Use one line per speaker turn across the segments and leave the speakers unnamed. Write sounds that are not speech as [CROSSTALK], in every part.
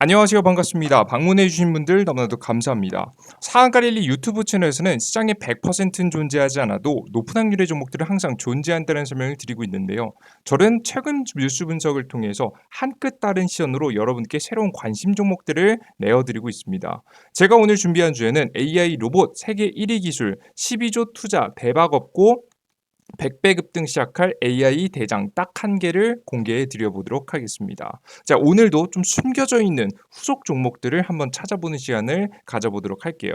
안녕하세요. 반갑습니다. 방문해주신 분들 너무나도 감사합니다. 사한가릴리 유튜브 채널에서는 시장에 100%는 존재하지 않아도 높은 확률의 종목들은 항상 존재한다는 설명을 드리고 있는데요. 저는 최근 뉴스 분석을 통해서 한 끗 다른 시선으로 여러분께 새로운 관심 종목들을 내어드리고 있습니다. 제가 오늘 준비한 주제는 AI 로봇 세계 1위 기술 12조 투자 대박 없고 100배 급등 시작할 AI 대장 딱 한 개를 공개해 드려 보도록 하겠습니다. 자, 오늘도 좀 숨겨져 있는 후속 종목들을 한번 찾아보는 시간을 가져보도록 할게요.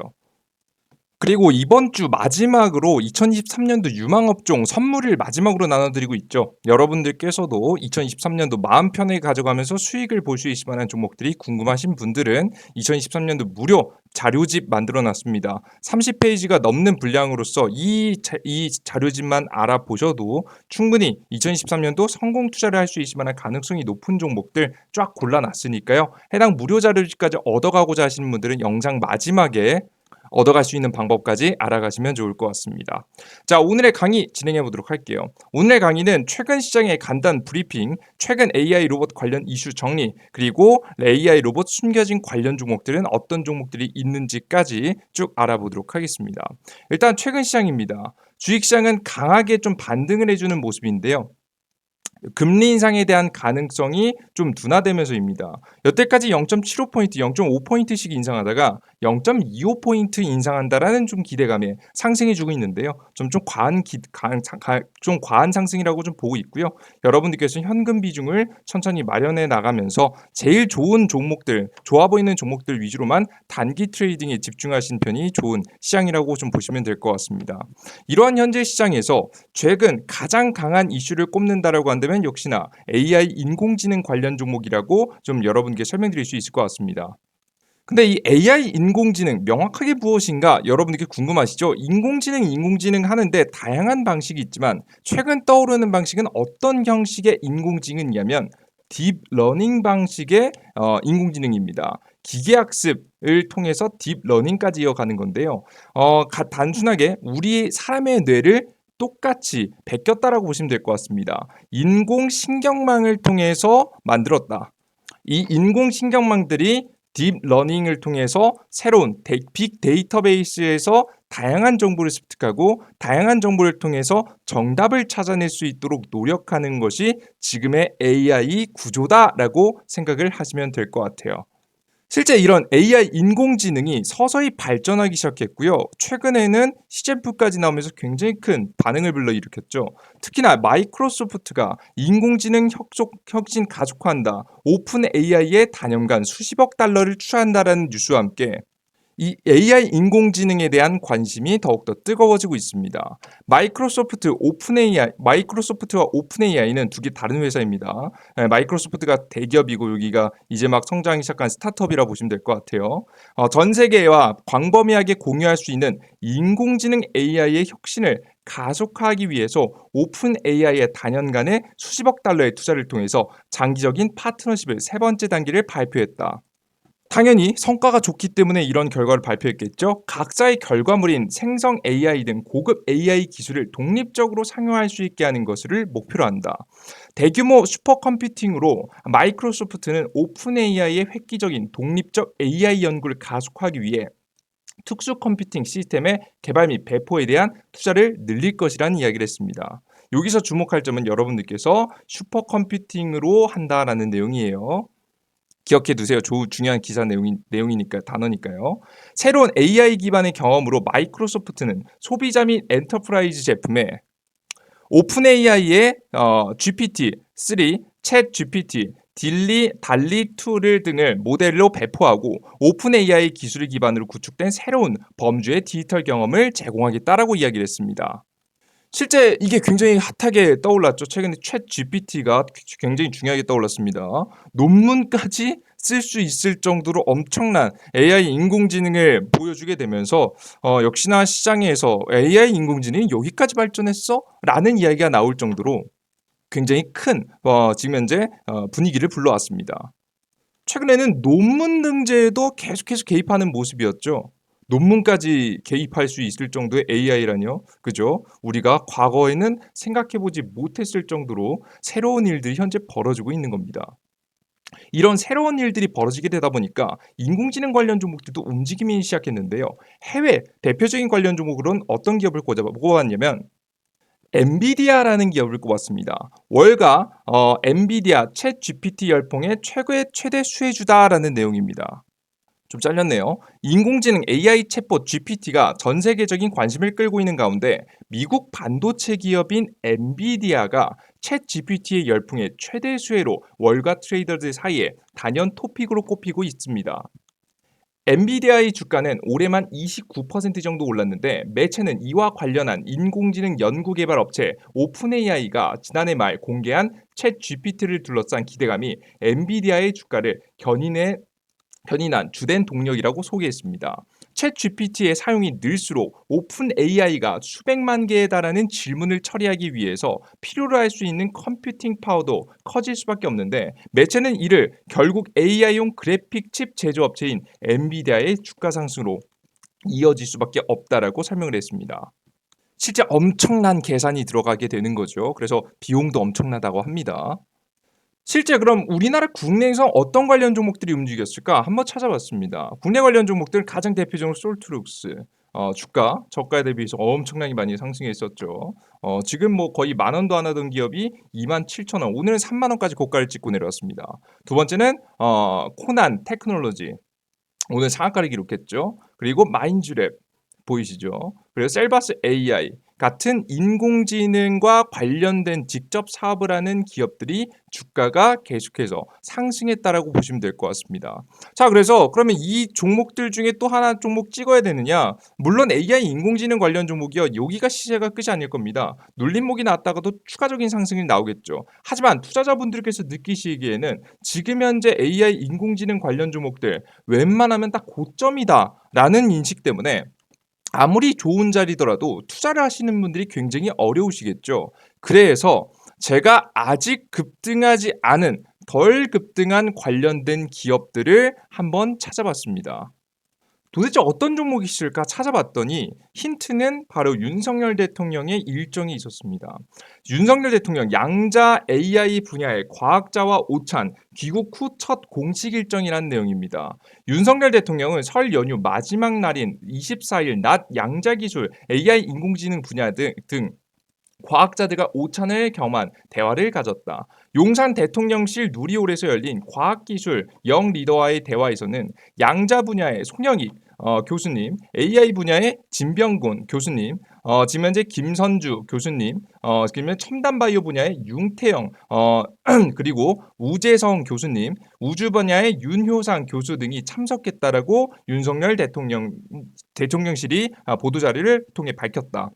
그리고 이번 주 마지막으로 2023년도 유망업종 선물을 마지막으로 나눠드리고 있죠. 여러분들께서도 2023년도 마음 편하게 가져가면서 수익을 볼 수 있을 만한 종목들이 궁금하신 분들은 2023년도 무료 자료집 만들어 놨습니다. 30페이지가 넘는 분량으로서 이, 자, 이 자료집만 알아보셔도 충분히 2023년도 성공 투자를 할 수 있을 만한 가능성이 높은 종목들 쫙 골라놨으니까요. 해당 무료 자료집까지 얻어가고자 하시는 분들은 영상 마지막에 얻어갈 수 있는 방법까지 알아가시면 좋을 것 같습니다. 자, 오늘의 강의 진행해 보도록 할게요. 오늘의 강의는 최근 시장의 간단 브리핑, 최근 AI 로봇 관련 이슈 정리, 그리고 AI 로봇 숨겨진 관련 종목들은 어떤 종목들이 있는지까지 쭉 알아보도록 하겠습니다. 일단 최근 시장입니다. 주식시장은 강하게 좀 반등을 해주는 모습인데요. 금리 인상에 대한 가능성이 좀 둔화되면서입니다. 여태까지 0.75포인트, 0.5포인트씩 인상하다가 0.25포인트 인상한다라는 좀 기대감에 상승해주고 있는데요. 좀, 좀 과한 기, 가, 좀 과한 상승이라고 좀 보고 있고요. 여러분들께서 현금 비중을 천천히 마련해 나가면서 제일 좋은 종목들, 좋아 보이는 종목들 위주로만 단기 트레이딩에 집중하신 편이 좋은 시장이라고 좀 보시면 될 것 같습니다. 이러한 현재 시장에서 최근 가장 강한 이슈를 꼽는다라고 한다면 역시나 AI 인공지능 관련 종목이라고 좀 여러분께 설명드릴 수 있을 것 같습니다. 근데 이 AI 인공지능 명확하게 무엇인가 여러분들께 궁금하시죠? 인공지능 인공지능 하는데 다양한 방식이 있지만 최근 떠오르는 방식은 어떤 형식의 인공지능이냐면 딥러닝 방식의 어, 인공지능입니다. 기계학습을 통해서 딥러닝까지 이어가는 건데요. 어, 단순하게 우리 사람의 뇌를 똑같이 베꼈다라고 보시면 될 것 같습니다. 인공신경망을 통해서 만들었다. 이 인공신경망들이 딥러닝을 통해서 새로운 빅 데이터베이스에서 다양한 정보를 습득하고 다양한 정보를 통해서 정답을 찾아낼 수 있도록 노력하는 것이 지금의 AI 구조다라고 생각을 하시면 될 것 같아요. 실제 이런 AI 인공지능이 서서히 발전하기 시작했고요. 최근에는 CGF까지 나오면서 굉장히 큰 반응을 불러일으켰죠. 특히나 마이크로소프트가 인공지능 혁속, 혁신 가속화한다. 오픈 AI에 단연간 수십억 달러를 투자한다라는 뉴스와 함께 이 AI 인공지능에 대한 관심이 더욱더 뜨거워지고 있습니다. 마이크로소프트 오픈 AI, 마이크로소프트와 오픈 AI는 두 개 다른 회사입니다. 네, 마이크로소프트가 대기업이고 여기가 이제 막 성장이 시작한 스타트업이라 보시면 될 것 같아요. 어, 전 세계와 광범위하게 공유할 수 있는 인공지능 AI의 혁신을 가속화하기 위해서 오픈 AI의 단연간의 수십억 달러의 투자를 통해서 장기적인 파트너십을 세 번째 단계를 발표했다. 당연히 성과가 좋기 때문에 이런 결과를 발표했겠죠. 각자의 결과물인 생성 AI 등 고급 AI 기술을 독립적으로 상용할 수 있게 하는 것을 목표로 한다. 대규모 슈퍼컴퓨팅으로 마이크로소프트는 오픈 AI의 획기적인 독립적 AI 연구를 가속화하기 위해 특수 컴퓨팅 시스템의 개발 및 배포에 대한 투자를 늘릴 것이라는 이야기를 했습니다. 여기서 주목할 점은 여러분들께서 슈퍼컴퓨팅으로 한다라는 내용이에요. 기억해 두세요. 조, 중요한 기사 내용이, 내용이니까 단어니까요. 새로운 AI 기반의 경험으로 마이크로소프트는 소비자 및 엔터프라이즈 제품에 오픈 AI의 어, GPT-3, 챗 GPT, 딜리, 달리 툴을 등을 모델로 배포하고 오픈 AI 기술을 기반으로 구축된 새로운 범주의 디지털 경험을 제공하겠다라고 이야기를 했습니다. 실제 이게 굉장히 핫하게 떠올랐죠. 최근에 챗 GPT가 굉장히 중요하게 떠올랐습니다. 논문까지 쓸 수 있을 정도로 엄청난 AI 인공지능을 보여주게 되면서 어, 역시나 시장에서 AI 인공지능이 여기까지 발전했어? 라는 이야기가 나올 정도로 굉장히 큰 어, 지금 현재 어, 분위기를 불러왔습니다. 최근에는 논문 등재에도 계속해서 개입하는 모습이었죠. 논문까지 개입할 수 있을 정도의 AI라뇨. 그죠? 우리가 과거에는 생각해보지 못했을 정도로 새로운 일들이 현재 벌어지고 있는 겁니다. 이런 새로운 일들이 벌어지게 되다 보니까 인공지능 관련 종목들도 움직이기 시작했는데요. 해외 대표적인 관련 종목으로는 어떤 기업을 꼽아봤냐면 엔비디아라는 기업을 꼽았습니다. 월가 어, 엔비디아 챗 GPT 열풍의 최고의 최대 수혜주다라는 내용입니다. 좀 잘렸네요. 인공지능 AI 챗봇 GPT가 전 세계적인 관심을 끌고 있는 가운데 미국 반도체 기업인 엔비디아가 챗 GPT의 열풍의 최대 수혜로 월가 트레이더들 사이에 단연 토픽으로 꼽히고 있습니다. 엔비디아의 주가는 올해만 29% 정도 올랐는데 매체는 이와 관련한 인공지능 연구개발 업체 오픈AI가 지난해 말 공개한 챗 GPT를 둘러싼 기대감이 엔비디아의 주가를 견인해 견인한 주된 동력이라고 소개했습니다. 챗 GPT의 사용이 늘수록 오픈 AI가 수백만 개에 달하는 질문을 처리하기 위해서 필요로 할 수 있는 컴퓨팅 파워도 커질 수밖에 없는데 매체는 이를 결국 AI용 그래픽 칩 제조업체인 엔비디아의 주가 상승으로 이어질 수밖에 없다라고 설명을 했습니다. 실제 엄청난 계산이 들어가게 되는 거죠. 그래서 비용도 엄청나다고 합니다. 실제 그럼 우리나라 국내에서 어떤 관련 종목들이 움직였을까 한번 찾아봤습니다. 국내 관련 종목들 가장 대표적으로 솔트룩스 어, 주가 저가에 대비해서 엄청나게 많이 상승했었죠. 어, 지금 뭐 거의 만 원도 안 하던 기업이 2만 7천 원, 오늘은 3만 원까지 고가를 찍고 내려왔습니다. 두 번째는 어, 코난 테크놀로지 오늘 상한가를 기록했죠. 그리고 마인즈랩 보이시죠? 그리고 셀바스 AI 같은 인공지능과 관련된 직접 사업을 하는 기업들이 주가가 계속해서 상승했다라고 보시면 될 것 같습니다. 자, 그래서 그러면 이 종목들 중에 또 하나 종목 찍어야 되느냐? 물론 AI 인공지능 관련 종목이요. 여기가 시세가 끝이 아닐 겁니다. 눌림목이 나왔다가도 추가적인 상승이 나오겠죠. 하지만 투자자분들께서 느끼시기에는 지금 현재 AI 인공지능 관련 종목들 웬만하면 딱 고점이다라는 인식 때문에 아무리 좋은 자리더라도 투자를 하시는 분들이 굉장히 어려우시겠죠. 그래서 제가 아직 급등하지 않은 덜 급등한 관련된 기업들을 한번 찾아봤습니다. 도대체 어떤 종목이 있을까 찾아봤더니 힌트는 바로 윤석열 대통령의 일정이 있었습니다. 윤석열 대통령 양자 AI 분야의 과학자와 오찬 귀국 후 첫 공식 일정이라는 내용입니다. 윤석열 대통령은 설 연휴 마지막 날인 24일 낮 양자 기술 AI 인공지능 분야 등, 등 과학자들과 오찬을 겸한 대화를 가졌다. 용산 대통령실 누리홀에서 열린 과학기술 영 리더와의 대화에서는 양자 분야의 송영익 어, 교수님, AI 분야의 진병곤 교수님, 어, 지금 현재 김선주 교수님, 어, 그러면 첨단 바이오 분야의 융태영, 어, [CLEARS THROAT] 그리고 우재성 교수님, 우주 분야의 윤효상 교수 등이 참석했다라고 윤석열 대통령 대통령실이 아, 보도 자료를 통해 밝혔다.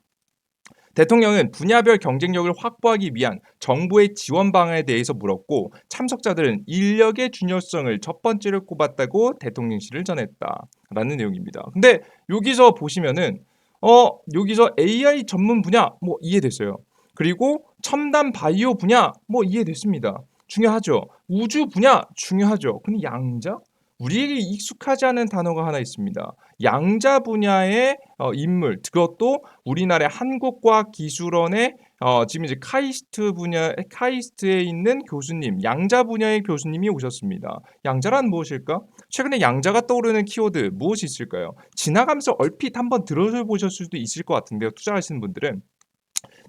대통령은 분야별 경쟁력을 확보하기 위한 정부의 지원 방안에 대해서 물었고 참석자들은 인력의 중요성을 첫 번째로 꼽았다고 대통령실을 전했다라는 내용입니다. 근데 여기서 보시면은 어 여기서 AI 전문 분야 뭐 이해됐어요. 그리고 첨단 바이오 분야 뭐 이해됐습니다. 중요하죠. 우주 분야 중요하죠. 근데 양자 우리에게 익숙하지 않은 단어가 하나 있습니다. 양자 분야의 어, 인물, 그것도 우리나라의 한국과학기술원의 어, 지금 이제 카이스트 분야, 카이스트에 있는 교수님, 양자 분야의 교수님이 오셨습니다. 양자란 무엇일까? 최근에 양자가 떠오르는 키워드 무엇이 있을까요? 지나가면서 얼핏 한번 들어보셨을 수도 있을 것 같은데요. 투자하시는 분들은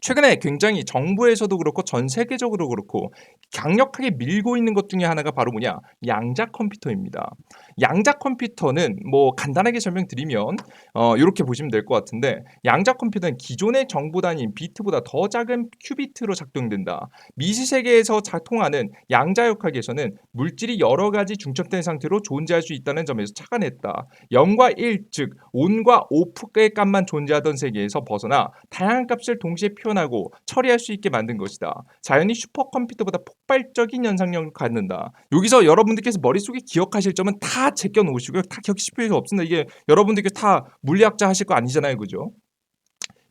최근에 굉장히 정부에서도 그렇고 전 세계적으로 그렇고 강력하게 밀고 있는 것 중에 하나가 바로 뭐냐 양자 컴퓨터입니다. 양자 컴퓨터는 뭐 간단하게 설명드리면 어, 이렇게 보시면 될 것 같은데 양자 컴퓨터는 기존의 정보 단위인 비트보다 더 작은 큐비트로 작동된다. 미시 세계에서 작동하는 양자 역학에서는 물질이 여러 가지 중첩된 상태로 존재할 수 있다는 점에서 착안했다. 0과 1, 즉 온과 오프의 값만 존재하던 세계에서 벗어나 다양한 값을 동시에 표현 하고 처리할 수 있게 만든 것이다. 자연히 슈퍼컴퓨터보다 폭발적인 연상력을 갖는다. 여기서 여러분들께서 머릿속에 기억하실 점은 다 제껴 놓으시고요. 다 기억하실 필요 없습니다. 이게 여러분들께 다 물리학자 하실 거 아니잖아요. 그죠?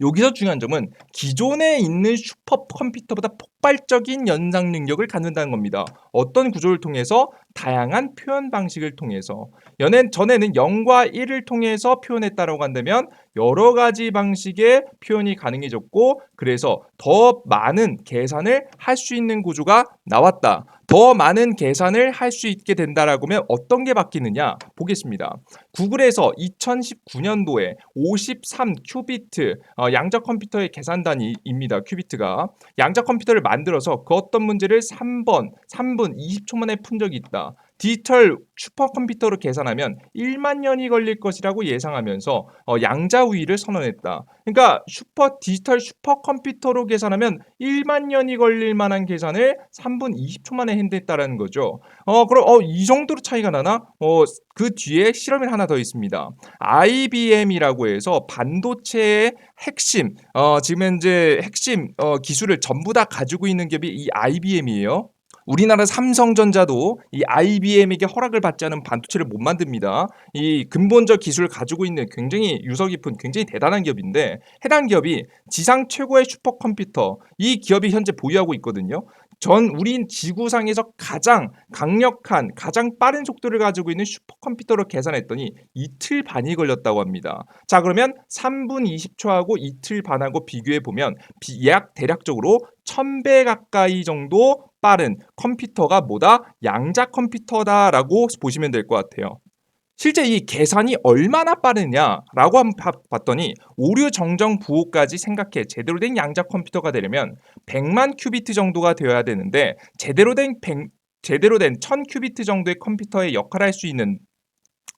여기서 중요한 점은 기존에 있는 슈퍼컴퓨터보다 폭 발적인 연상 능력을 갖는다는 겁니다. 어떤 구조를 통해서 다양한 표현 방식을 통해서 연엔 전에는 0과 1을 통해서 표현했다라고 한다면 여러 가지 방식의 표현이 가능해졌고 그래서 더 많은 계산을 할 수 있는 구조가 나왔다. 더 많은 계산을 할 수 있게 된다라고 하면 어떤 게 바뀌느냐 보겠습니다. 구글에서 2019년도에 53 큐비트 어, 양자 컴퓨터의 계산 단위입니다. 큐비트가 양자 컴퓨터를 만들어서 그 어떤 문제를 3번, 3분 20초 만에 푼 적이 있다. 디지털 슈퍼컴퓨터로 계산하면 1만 년이 걸릴 것이라고 예상하면서 어, 양자 우위를 선언했다. 그러니까 슈퍼 디지털 슈퍼컴퓨터로 계산하면 1만 년이 걸릴 만한 계산을 3분 20초 만에 해냈다라는 거죠. 어 그럼 어, 이 정도로 차이가 나나? 어, 그 뒤에 실험이 하나 더 있습니다. IBM이라고 해서 반도체의 핵심, 어, 지금 현재 핵심 어, 기술을 전부 다 가지고 있는 기업이 이 IBM이에요. 우리나라 삼성전자도 이 IBM에게 허락을 받지 않은 반도체를 못 만듭니다. 이 근본적 기술을 가지고 있는 굉장히 유서 깊은 굉장히 대단한 기업인데 해당 기업이 지상 최고의 슈퍼컴퓨터 이 기업이 현재 보유하고 있거든요. 전 우리 지구상에서 가장 강력한 가장 빠른 속도를 가지고 있는 슈퍼컴퓨터로 계산했더니 이틀 반이 걸렸다고 합니다. 자 그러면 3분 20초하고 이틀 반하고 비교해 보면 약 대략적으로 1000배 가까이 정도 빠른 컴퓨터가 뭐다? 양자 컴퓨터다라고 보시면 될 것 같아요. 실제 이 계산이 얼마나 빠르냐라고 한번 봐- 봤더니 오류 정정 부호까지 생각해 제대로 된 양자 컴퓨터가 되려면 100만 큐비트 정도가 되어야 되는데 제대로 된 100, 제대로 된 1000 큐비트 정도의 컴퓨터의 역할을 할 수 있는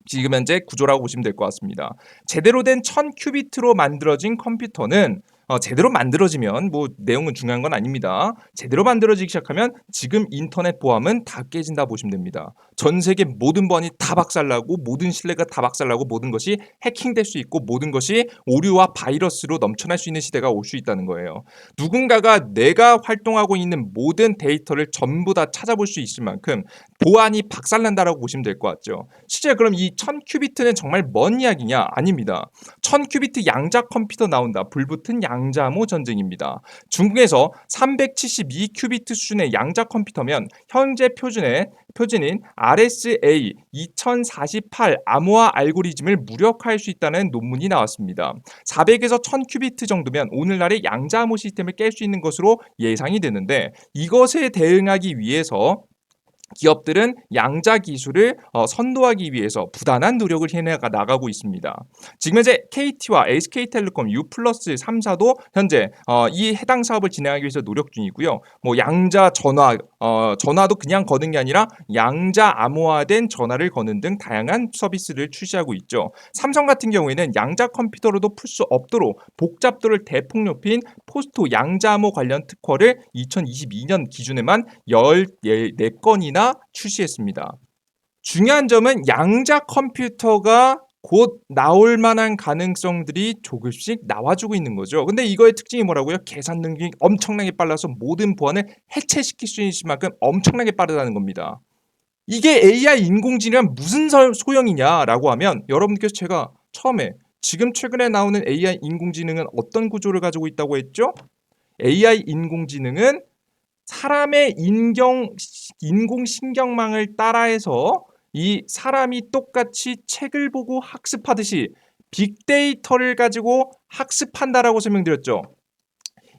지금 현재 구조라고 보시면 될 것 같습니다. 제대로 된 1000 큐비트로 만들어진 컴퓨터는 어, 제대로 만들어지면 뭐 내용은 중요한 건 아닙니다. 제대로 만들어지기 시작하면 지금 인터넷 보안은 다 깨진다 보시면 됩니다. 전 세계 모든 보안이 다 박살나고 모든 신뢰가 다 박살나고 모든 것이 해킹될 수 있고 모든 것이 오류와 바이러스로 넘쳐날 수 있는 시대가 올 수 있다는 거예요. 누군가가 내가 활동하고 있는 모든 데이터를 전부 다 찾아볼 수 있을 만큼 보안이 박살난다라고 보시면 될 것 같죠. 실제 그럼 이 1000큐비트는 정말 먼 이야기냐? 아닙니다. 1000큐비트 양자 컴퓨터 나온다. 불붙은 양 자모 전쟁입니다. 중국에서 372큐비트 수준의 양자 컴퓨터면 현재 표준의 표준인 RSA 2048 암호화 알고리즘을 무력화할 수 있다는 논문이 나왔습니다. 400에서 1000큐비트 정도면 오늘날의 양자 암호 시스템을 깰 수 있는 것으로 예상이 되는데 이것에 대응하기 위해서 기업들은 양자 기술을 어, 선도하기 위해서 부단한 노력을 해내가 나가고 있습니다. 지금 현재 KT와 SK텔레콤, U+, 3사도 현재 어, 이 해당 사업을 진행하기 위해서 노력 중이고요. 뭐 양자 전화, 어, 전화도 그냥 거는 게 아니라 양자 암호화된 전화를 거는 등 다양한 서비스를 출시하고 있죠. 삼성 같은 경우에는 양자 컴퓨터로도 풀 수 없도록 복잡도를 대폭 높인 포스토 양자 암호 관련 특허를 2022년 기준에만 14건이나 출시했습니다. 중요한 점은 양자 컴퓨터가 곧 나올 만한 가능성들이 조금씩 나와주고 있는 거죠. 근데 이거의 특징이 뭐라고요? 계산 능력이 엄청나게 빨라서 모든 보안을 해체시킬 수 있을 만큼 엄청나게 빠르다는 겁니다. 이게 AI 인공지능은 무슨 서- 소용이냐라고 하면 여러분께서 제가 처음에 지금 최근에 나오는 AI 인공지능은 어떤 구조를 가지고 있다고 했죠? AI 인공지능은 사람의 인경 인공신경망을 따라해서 이 사람이 똑같이 책을 보고 학습하듯이 빅데이터를 가지고 학습한다라고 설명드렸죠.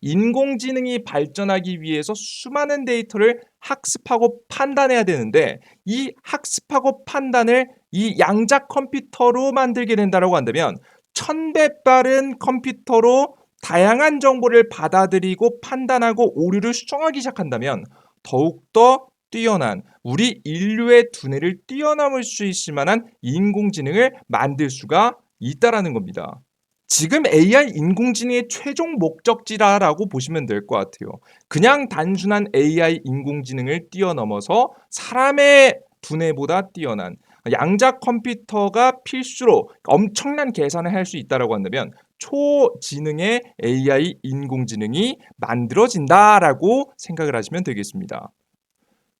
인공지능이 발전하기 위해서 수많은 데이터를 학습하고 판단해야 되는데 이 학습하고 판단을 이 양자 컴퓨터로 만들게 된다라고 한다면 천배 빠른 컴퓨터로 다양한 정보를 받아들이고 판단하고 오류를 수정하기 시작한다면 더욱더 뛰어난 우리 인류의 두뇌를 뛰어넘을 수 있을 만한 인공지능을 만들 수가 있다라는 겁니다. 지금 AI 인공지능의 최종 목적지라라고 보시면 될 것 같아요. 그냥 단순한 AI 인공지능을 뛰어넘어서 사람의 두뇌보다 뛰어난 양자 컴퓨터가 필수로 엄청난 계산을 할 수 있다라고 한다면 초지능의 AI 인공지능이 만들어진다라고 생각을 하시면 되겠습니다.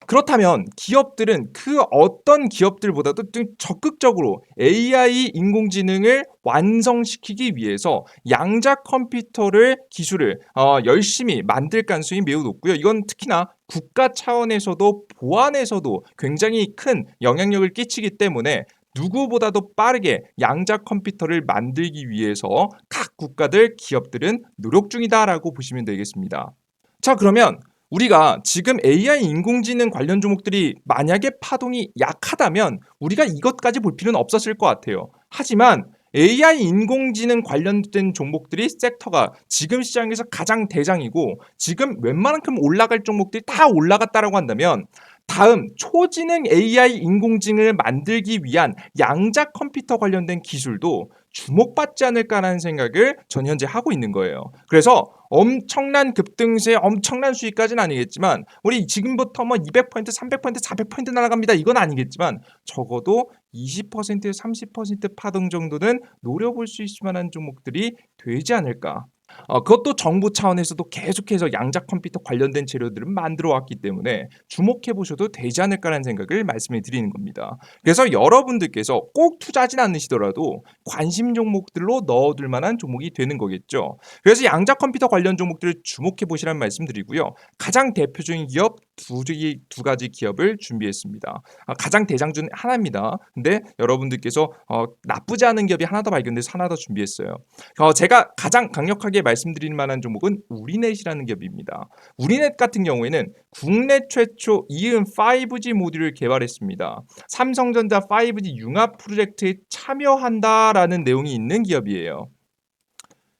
그렇다면 기업들은 그 어떤 기업들보다도 좀 적극적으로 AI 인공지능을 완성시키기 위해서 양자 컴퓨터를 기술을 어, 열심히 만들 가능성이 매우 높고요. 이건 특히나 국가 차원에서도 보안에서도 굉장히 큰 영향력을 끼치기 때문에 누구보다도 빠르게 양자 컴퓨터를 만들기 위해서 각 국가들 기업들은 노력 중이다라고 보시면 되겠습니다. 자, 그러면 우리가 지금 AI 인공지능 관련 종목들이 만약에 파동이 약하다면 우리가 이것까지 볼 필요는 없었을 것 같아요. 하지만 AI 인공지능 관련된 종목들이 섹터가 지금 시장에서 가장 대장이고 지금 웬만큼 올라갈 종목들이 다 올라갔다라고 한다면 다음 초지능 AI 인공지능을 만들기 위한 양자 컴퓨터 관련된 기술도 주목받지 않을까라는 생각을 전 현재 하고 있는 거예요. 그래서 엄청난 급등세, 엄청난 수익까지는 아니겠지만 우리 지금부터 뭐 200%, 300%, 400% 날아갑니다. 이건 아니겠지만 적어도 20%, 30% 파동 정도는 노려볼 수 있을 만한 종목들이 되지 않을까. 어, 그것도 정부 차원에서도 계속해서 양자 컴퓨터 관련된 재료들을 만들어 왔기 때문에 주목해 보셔도 되지 않을까라는 생각을 말씀해 드리는 겁니다. 그래서 여러분들께서 꼭 투자하진 않으시더라도 관심 종목들로 넣어둘 만한 종목이 되는 거겠죠. 그래서 양자 컴퓨터 관련 종목들을 주목해 보시라는 말씀 드리고요. 가장 대표적인 기업 두, 두 가지 기업을 준비했습니다. 아, 가장 대장주는 하나입니다. 근데 여러분들께서 어, 나쁘지 않은 기업이 하나 더 발견돼서 하나 더 준비했어요. 어, 제가 가장 강력하게 말씀드릴 만한 종목은 우리넷이라는 기업입니다. 우리넷 같은 경우에는 국내 최초 이은 5G 모듈을 개발했습니다. 삼성전자 5G 융합 프로젝트에 참여한다라는 내용이 있는 기업이에요.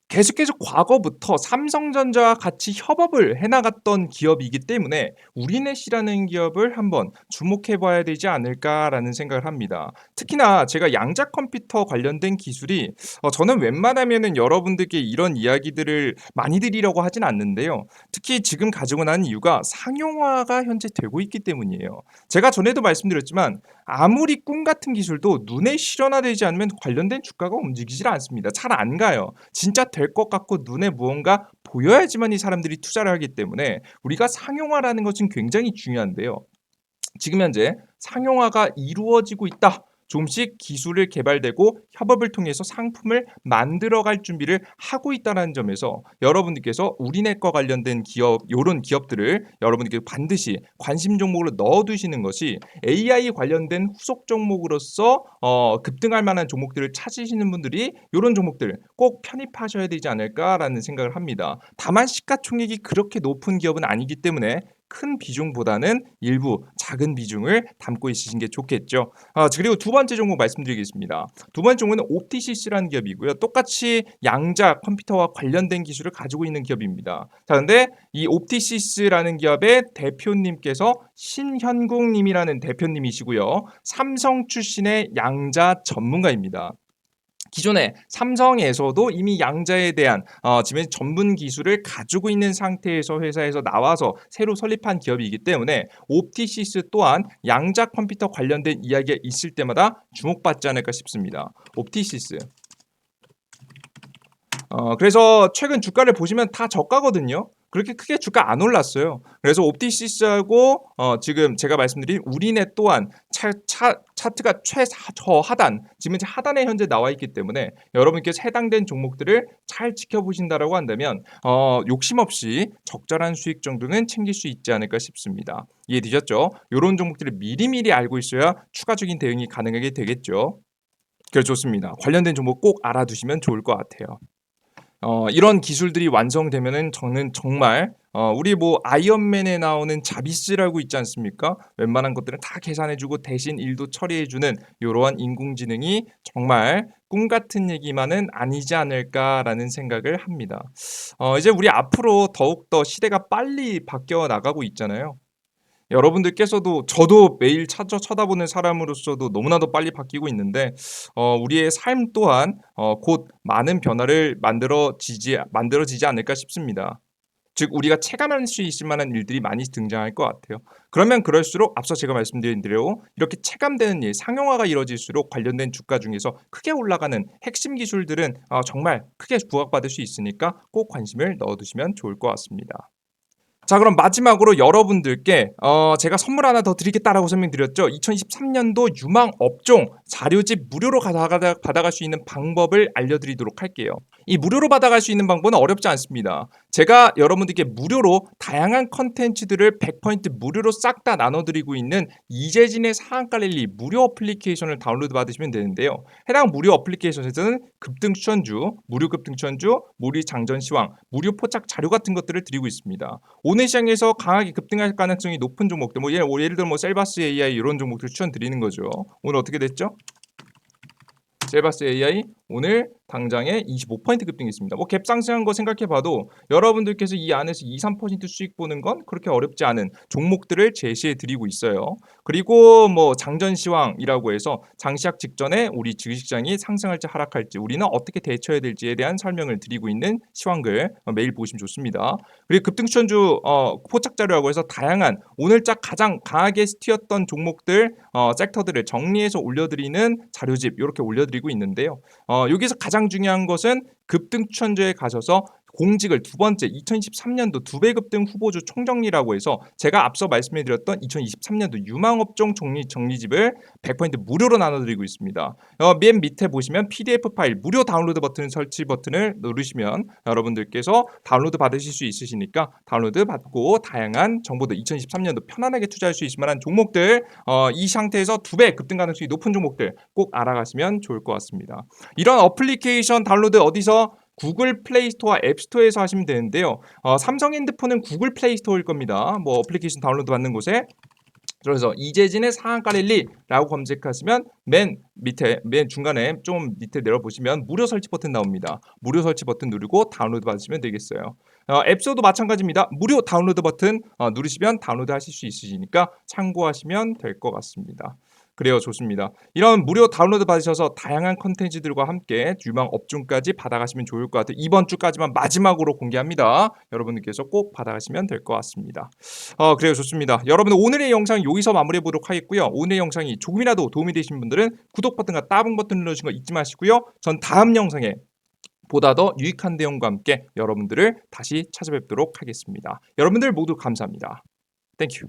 계속해서 과거부터 삼성전자와 같이 협업을 해나갔던 기업이기 때문에 우리넷이라는 기업을 한번 주목해 봐야 되지 않을까라는 생각을 합니다. 특히나 제가 양자 컴퓨터 관련된 기술이 어, 저는 웬만하면은 여러분들께 이런 이야기들을 많이 드리려고 하진 않는데요. 특히 지금 가지고 난 이유가 상용화가 현재 되고 있기 때문이에요. 제가 전에도 말씀드렸지만 아무리 꿈 같은 기술도 눈에 실현화되지 않으면 관련된 주가가 움직이질 않습니다. 잘 안 가요. 진짜 될 것 같고 눈에 무언가 보여야지만 이 사람들이 투자를 하기 때문에 우리가 상용화라는 것은 굉장히 중요한데요. 지금 현재 상용화가 이루어지고 있다. 조금씩 기술을 개발되고 협업을 통해서 상품을 만들어갈 준비를 하고 있다는 점에서 여러분들께서 우리넷과 관련된 기업 이런 기업들을 여러분들께 반드시 관심 종목으로 넣어두시는 것이 AI 관련된 후속 종목으로서 어, 급등할 만한 종목들을 찾으시는 분들이 이런 종목들 꼭 편입하셔야 되지 않을까라는 생각을 합니다. 다만 시가총액이 그렇게 높은 기업은 아니기 때문에 큰 비중보다는 일부 작은 비중을 담고 있으신 게 좋겠죠. 아, 그리고 두 번째 종목 말씀드리겠습니다. 두 번째 종목은 옵티시스라는 기업이고요. 똑같이 양자 컴퓨터와 관련된 기술을 가지고 있는 기업입니다. 자, 근데 이 옵티시스라는 기업의 대표님께서 신현국님이라는 대표님이시고요. 삼성 출신의 양자 전문가입니다. 기존에 삼성에서도 이미 양자에 대한 어, 지금 전문 기술을 가지고 있는 상태에서 회사에서 나와서 새로 설립한 기업이기 때문에 옵티시스 또한 양자 컴퓨터 관련된 이야기가 있을 때마다 주목받지 않을까 싶습니다. 옵티시스 어, 그래서 최근 주가를 보시면 다 저가거든요. 그렇게 크게 주가 안 올랐어요. 그래서 옵티시스하고 어, 지금 제가 말씀드린 우리넷 또한 차, 차, 차트가 최저하단 지금 이제 하단에 현재 나와 있기 때문에 여러분께서 해당된 종목들을 잘 지켜보신다라고 한다면 어, 욕심 없이 적절한 수익 정도는 챙길 수 있지 않을까 싶습니다. 이해되셨죠? 이런 종목들을 미리미리 알고 있어야 추가적인 대응이 가능하게 되겠죠. 그래 좋습니다. 관련된 종목 꼭 알아두시면 좋을 것 같아요. 어, 이런 기술들이 완성되면은 저는 정말 어, 우리 뭐 아이언맨에 나오는 자비스라고 있지 않습니까? 웬만한 것들은 다 계산해주고 대신 일도 처리해주는 이러한 인공지능이 정말 꿈 같은 얘기만은 아니지 않을까라는 생각을 합니다. 어, 이제 우리 앞으로 더욱더 시대가 빨리 바뀌어 나가고 있잖아요. 여러분들께서도 저도 매일 찾아 쳐다보는 사람으로서도 너무나도 빨리 바뀌고 있는데 어, 우리의 삶 또한 어, 곧 많은 변화를 만들어지지 만들어지지 않을까 싶습니다. 즉 우리가 체감할 수 있을 만한 일들이 많이 등장할 것 같아요. 그러면 그럴수록 앞서 제가 말씀드린 대로 이렇게 체감되는 일, 상용화가 이루어질수록 관련된 주가 중에서 크게 올라가는 핵심 기술들은 어, 정말 크게 부각받을 수 있으니까 꼭 관심을 넣어두시면 좋을 것 같습니다. 자 그럼 마지막으로 여러분들께 어, 제가 선물 하나 더 드리겠다라고 설명드렸죠. 2023년도 유망 업종 자료집 무료로 받아갈 수 있는 방법을 알려드리도록 할게요. 이 무료로 받아갈 수 있는 방법은 어렵지 않습니다. 제가 여러분들께 무료로 다양한 컨텐츠들을 100포인트 무료로 싹 다 나눠드리고 있는 이재진의 사항깔릴리 무료 어플리케이션을 다운로드 받으시면 되는데요. 해당 무료 어플리케이션에서는 급등 추천주, 무료 급등 추천주, 무료 장전 시황, 무료 포착 자료 같은 것들을 드리고 있습니다. 오늘 시장에서 강하게 급등할 가능성이 높은 종목들, 뭐 예를, 예를 들어 뭐 셀바스 AI 이런 종목들 추천드리는 거죠. 오늘 어떻게 됐죠? 셀바스 AI 오늘 당장에 25% 급등했습니다. 뭐 갭 상승한 거 생각해봐도 여러분들께서 이 안에서 2, 3% 수익 보는 건 그렇게 어렵지 않은 종목들을 제시해 드리고 있어요. 그리고 뭐 장전 시황이라고 해서 장시작 직전에 우리 주식시장이 상승할지 하락할지 우리는 어떻게 대처해야 될지에 대한 설명을 드리고 있는 시황글 어, 매일 보시면 좋습니다. 그리고 급등 추천주 어, 포착 자료라고 해서 다양한 오늘자 가장 강하게 스튀었던 종목들 어, 섹터들을 정리해서 올려드리는 자료집 이렇게 올려드리고 있는데요. 어, 여기서 가장 중요한 것은 급등 추천주에 가셔서 공직을 두 번째 2023년도 두배 급 등 후보주 총정리라고 해서 제가 앞서 말씀해드렸던 2023년도 유망업종 정리 정리집을 100% 무료로 나눠드리고 있습니다. 어, 맨 밑에 보시면 PDF 파일 무료 다운로드 버튼 설치 버튼을 누르시면 여러분들께서 다운로드 받으실 수 있으시니까 다운로드 받고 다양한 정보들 2023년도 편안하게 투자할 수 있을 만한 종목들 어, 이 상태에서 두 배 급등 가능성이 높은 종목들 꼭 알아가시면 좋을 것 같습니다. 이런 어플리케이션 다운로드 어디서 구글 플레이 스토어와 앱 스토어에서 하시면 되는데요. 어, 삼성 핸드폰은 구글 플레이 스토어일 겁니다. 뭐 어플리케이션 다운로드 받는 곳에 그래서 이재진의 상한가릴리라고 검색하시면 맨 밑에 맨 중간에 좀 밑에 내려보시면 무료 설치 버튼 나옵니다. 무료 설치 버튼 누르고 다운로드 받으시면 되겠어요. 어, 앱스토어도 마찬가지입니다. 무료 다운로드 버튼 어, 누르시면 다운로드 하실 수 있으시니까 참고하시면 될 것 같습니다. 그래요 좋습니다. 이런 무료 다운로드 받으셔서 다양한 컨텐츠들과 함께 유망 업종까지 받아가시면 좋을 것 같아요. 이번 주까지만 마지막으로 공개합니다. 여러분들께서 꼭 받아가시면 될 것 같습니다. 어, 그래요 좋습니다. 여러분 오늘의 영상 여기서 마무리해 보도록 하겠고요. 오늘의 영상이 조금이라도 도움이 되신 분들은 구독 버튼과 따봉 버튼 눌러주신 거 잊지 마시고요. 전 다음 영상에 보다 더 유익한 내용과 함께 여러분들을 다시 찾아뵙도록 하겠습니다. 여러분들 모두 감사합니다. 땡큐.